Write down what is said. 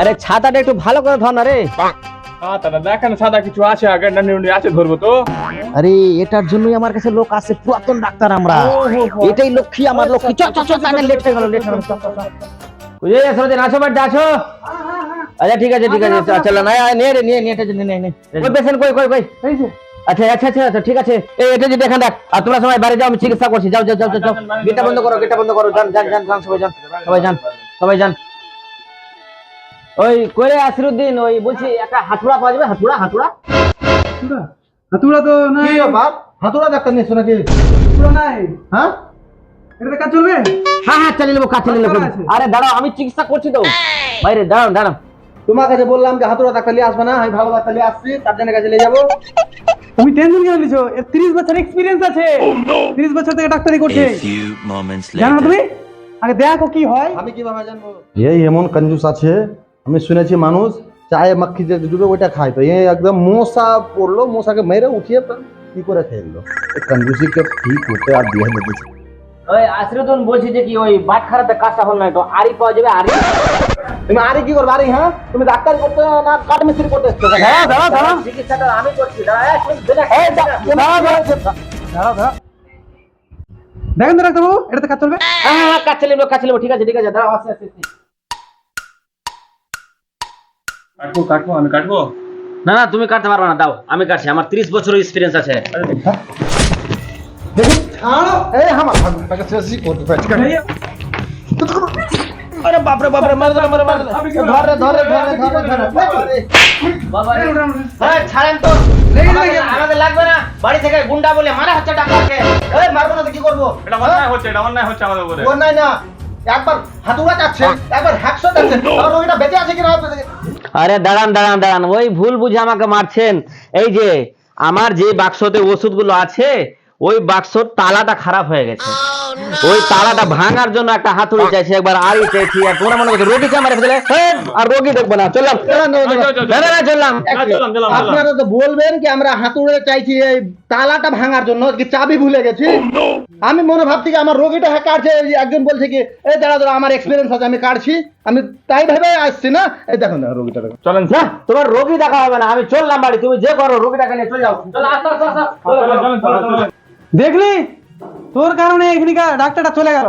আরে ছাতাটা একটু ভালো করে ধর না রে। হ্যাঁ দাদা দেখেন সাদা কিছু আছে আগে ডান্ডি উন্ডি আছে ধরবো তো। আরে এটার জন্যই আমার কাছে লোক আছে পুরাতন ডাক্তার আমরা। এটাই লক্ষ্মী আমার লক্ষ্মী। চল চল চল তাহলে লেট হয়ে গেল লেট হয়ে গেল। চল, চল, চল। বুঝে গেছো দিন আসো বাড়িতে আসো। আচ্ছা ঠিক আছে ঠিক আছে চলো না নে রে নিয়ে নিয়ে এটা নে নে নে। ওই পেশেন্ট কই কই কই? আচ্ছা আচ্ছা আচ্ছা আচ্ছা ঠিক আছে। এই এটা যদি এখানে রাখ আর তোমরা সবাই বাইরে যাও আমি চিকিৎসা করছি। যাও যাও যাও যাও, গেটটা বন্ধ করো গেটটা বন্ধ করো যান যান যান সবাই যান সবাই যান সবাই যান। ওই কইরে আসিরুদ্দিন ওই বলছি একটা হাতুড়া পাওয়া যাবে হাতুড়া হাতুড়া। হাতুড়া? তো নাই। কি ব্যাপার? হাতুড়া ডাক্তার নিয়েছো নাকি? হাতুড়া নাই। হ্যাঁ? এটা কাজ চলবে? হ্যাঁ হ্যাঁ চালিয়ে নেব কাজ চালিয়ে নেব আরে দাঁড়াও আমি চিকিৎসা করছি তো। বাইরে দাঁড়াও দাঁড়াও। তোমার কাছে বললাম যে হাতুড়া ডাক্তার নিয়ে আসবে না আমি ভালো ডাক্তার নিয়ে আসছি তার কাছে নিয়ে যাব। তুমি টেনশন কেন নিছো? এর 30 বছর এক্সপেরিয়েন্স আছে। 30 বছর থেকে ডাক্তারি করছে। A few জানো তুমি? আগে দেখো কি হয়। আমি কীভাবে জানব? এই এমন কঞ্জুস আছে আমি শুনেছি মানুষ চায়ে মাখি যে ডুবে ওইটা খায় তো। এই একদম মশা পড়ল মশাকে মেরে উঠিয়ে কি করে খেললো কঞ্জুসিকে ঠিক করতে আর দিয়ে দিয়েছে ওই আসিরুদ্দিন বলছি যে কি ওই বাট খারাপে কাজটা হল না তো আরি পাওয়া যাবে আরি তুমি আরে কি করবে আরে হ্যাঁ? তুমি ডাক্তারি করতে না কাঠ মিস্ত্রি করতে এসছো? দাঁড়াও দাঁড়াও। দাঁড়াও চিকিৎসাটা আমি করছি দাঁড়াও, দাঁড়াও, দাঁড়াও। দাঁড়াও দাঁড়াও। দেখেন তো ডাক্তারবাবু এটাতে কাজ চলবে? হ্যাঁ হ্যাঁ হ্যাঁ, কাজ চালিয়ে নেব কাজ চালিয়ে নেব, ঠিক আছে ঠিক আছে দাঁড়াও আসছে আসছে। কাটবো কাটবো আমি কাটবো? না না তুমি কাটতে পারবে না দাও। আমি কাটছি আমার 30 বছরের এক্সপিরিয়েন্স আছে। দেখুন ছাড়ো। এই আমার ভাগটাকে শেষই করতে পারছি আরে বাপ রে বাপ রে মার ধরে মার মার ধরে ধরে ধরে ধরে ধরে বাবা রে। হ্যাঁ ছাড়েন তো। আমাদের- লাগবে না। বাড়ি থেকে গুন্ডা বলে মারা হচ্ছে ডাক্তারকে এই মারবো না তো কি করব? এটা অন্যায় হচ্ছে এটা অন্যায় হচ্ছে আমাদের উপরে। নাই না। একবার হাতুড়া যাচ্ছে একবার হ্যাকশো যাচ্ছে। আর রোগীটা বেঁচে আছে কিনা? আরে দাঁড়ান দাঁড়ান দাঁড়ান, ওই ভুল বুঝে আমাকে মারছেন। এই যে, আমার যে বাক্সতে ওষুধগুলো আছে ওই বাক্সর তালাটা খারাপ হয়ে গেছে। ওই তালাটা ভাঙার জন্য একটা হাতুড়ি চাইছি একবার আরই চাইছি আর তোমরা মনে করছ রোগীকে মারে ফেলে হ্যাঁ, আর রোগী দেখব না চললাম। না, না, না, চললাম। চললাম আপনারা তো বলবেন কি আমরা হাতুড়ে চাইছি এই তালাটা ভাঙার জন্য কি চাবি ভুলে গেছি? আমি মনে ভাবছি কি আমার রোগীটা হ্যাঁ কাটছে একজন বলছে কি এই দাঁড়া দাঁড়া আমার এক্সপিরিয়েন্স আছে আমি কাটছি আমি তাই ভেবে আসছি না? এই দেখুন দেখুন রোগীটা দেখুন। চলেন না তোমার রোগী দেখা হবে না আমি চললাম বাড়ি তুমি যে করো রোগীটাকে নিয়ে চলে যাও। চলো আসো আসো আসো চলেন চলেন চলেন চলেন দেখলি তোর কারণে এখানকার ডাক্তারটা চলে গেল।